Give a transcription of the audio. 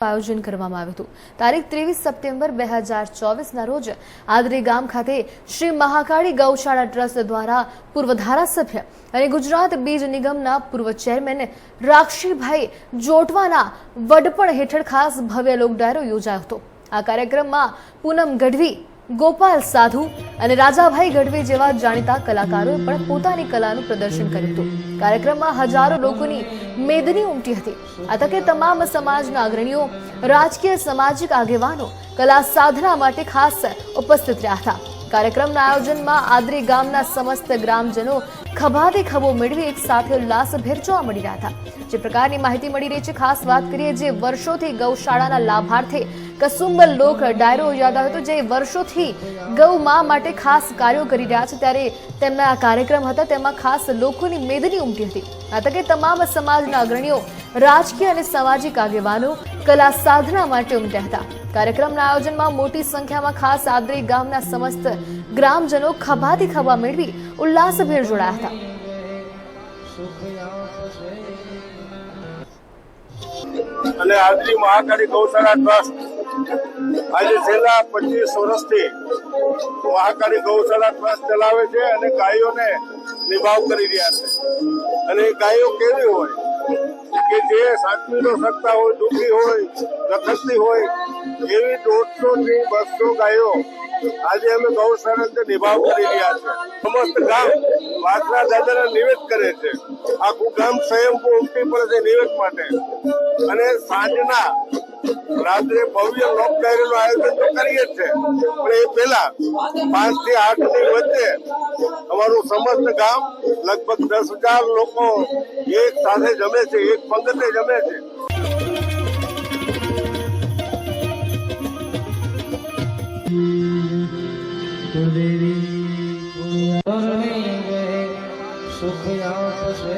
આયોજન કરવામાં આવ્યું હતું. તારીખ ત્રેવીસ સપ્ટેમ્બર બે હજાર ચોવીસના રોજ આદરી ગામ ખાતે શ્રી મહાકાળી ગૌશાળા ટ્રસ્ટ દ્વારા પૂર્વ ધારાસભ્ય અને ગુજરાત બીજ નિગમના પૂર્વ ચેરમેન રાક્ષીભાઈ જોટવાના વડપણ હેઠળ ખાસ ભવ્ય લોક ડાયરો યોજાયો હતો. આ કાર્યક્રમમાં પૂનમ ગઢવી ગોપાલ સાધુ અને રાજાભાઈ ગઢવી જેવા જાણીતા કલાકારોએ પણ પોતાની કલાનું પ્રદર્શન કર્યું હતું. કાર્યક્રમમાં હજારો લોકોની મેદની ઉમટી હતી. આ તકે તમામ સમાજના અગ્રણીઓ રાજકીય સામાજિક આગેવાનો, કલા સાધના માટે ખાસ ઉપસ્થિત રહ્યા હતા. કાર્યક્રમના આયોજનમાં આદરી ગામના સમસ્ત ગ્રામજનો ખભાતે ખભો મેળવી એક સાથે ઉલ્લાસભેર જોવા મળી રહ્યા હતા. જે પ્રકારની માહિતી મળી રહી છે, ખાસ વાત કરીએ જે વર્ષોથી ગૌશાળાના લાભાર્થે કસુંબલ લોક ડાયરો યોજાયો હતો, જે વર્ષોથી ગૌ મા માટે ખાસ કાર્યો કરી રહ્યા છે. ત્યારે તેમના આ કાર્યક્રમ હતા, તેમાં ખાસ લોકોની મેદની ઉમટી હતી. આ તકે તમામ સમાજના અગ્રણીઓ, રાજકીય અને સામાજિક આગેવાનો, કલા સાધના માટે ઉમટ્યા હતા. કાર્યક્રમના આયોજનમાં મોટી સંખ્યામાં ખાસ આદરી ગામના સમસ્ત ગ્રામજનો ખભાથી ખભા મેળવી ઉલ્લાસભેર જોડાયા હતા. અને આજની મહાકાળી ગૌશાળા ટ્રસ્ટ આજે છેલ્લા પચીસ વર્ષથી મહાકાળી ગૌશાળા ટ્રસ્ટ ચલાવે છે અને ગાયોને નિભાવ કરી રહ્યા છે. અને એ ગાયો કેવી હોય? કે જે સાચવી ન હોય, દુઃખી હોય લખતની હોય, એવી દોઢસો થી બસો ગાયો આજે અમે ગૌશાળા નિભાવ કરી રહ્યા છે. સમસ્ત ગામ વાસના દાદાને નિવેદ કરે છે. આખું ગામ સ્વયંભૂ ઉમટી પડે છે નિવેદ માટે. અને સાંજના રાત્રે ભવ્ય લોક ડાયરીનું આયોજન તો કરીએ જ છે. પણ એ પહેલા પાંચથી આઠની વચ્ચે અમારું સમસ્ત ગામ લગભગ દસ હજાર લોકો એક સાથે જમે છે, એક પંગતે જમે છે. સુખ આપશે